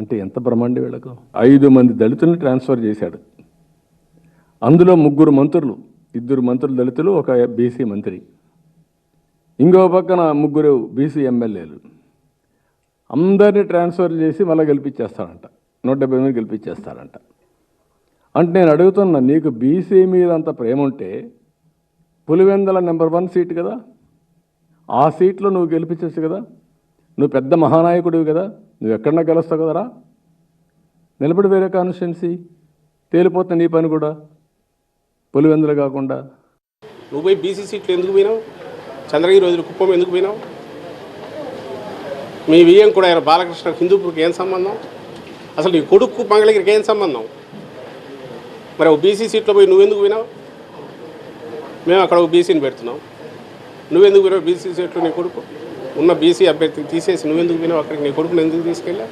అంటే ఎంత బ్రహ్మాండి వీళ్ళకు? ఐదు మంది దళితుల్ని ట్రాన్స్ఫర్ చేశాడు. అందులో ముగ్గురు మంత్రులు ఇద్దరు మంత్రులు దళితులు ఒక బీసీ మంత్రి. ఇంకో పక్కన ముగ్గురు బీసీ ఎమ్మెల్యేలు. అందరినీ ట్రాన్స్ఫర్ చేసి మళ్ళీ గెలిపించేస్తాడంట. నూట డెబ్బై మంది గెలిపించేస్తాడంట. అంటే నేను అడుగుతున్నా నీకు బీసీ మీద అంత ప్రేమ ఉంటే పులివెందల నెంబర్ వన్ సీట్ కదా? ఆ సీట్లో నువ్వు గెలిపించచ్చు కదా? నువ్వు పెద్ద మహానాయకుడివి కదా? నువ్వు ఎక్కడన్నా గెలుస్తావు కదరా? నిలబడి వేరే కాన్స్టిట్యున్సీ తేలిపోతుంది నీ పని కూడా పులివెందులు కాకుండా. నువ్వు పోయి బీసీ సీట్లు ఎందుకు పోయినావు? చంద్రగిరి రోజులు కుప్పం ఎందుకు పోయినావు? మీ వియ్యం కూడా ఆయన బాలకృష్ణ హిందూపూర్కి ఏం సంబంధం? అసలు నీ కొడుకు మంగళగిరికి ఏం సంబంధం? మరి ఒక బీసీ సీట్లో పోయి నువ్వెందుకు పోయినావు? మేము అక్కడ ఒక బీసీని పెడుతున్నాం. నువ్వెందుకు పోయినావు బీసీ సీట్లో నీ కొడుకు? ఉన్న బీసీ అభ్యర్థిని తీసేసి నువ్వెందుకు పోయినావు అక్కడికి నీ కొడుకుని ఎందుకు తీసుకెళ్ళా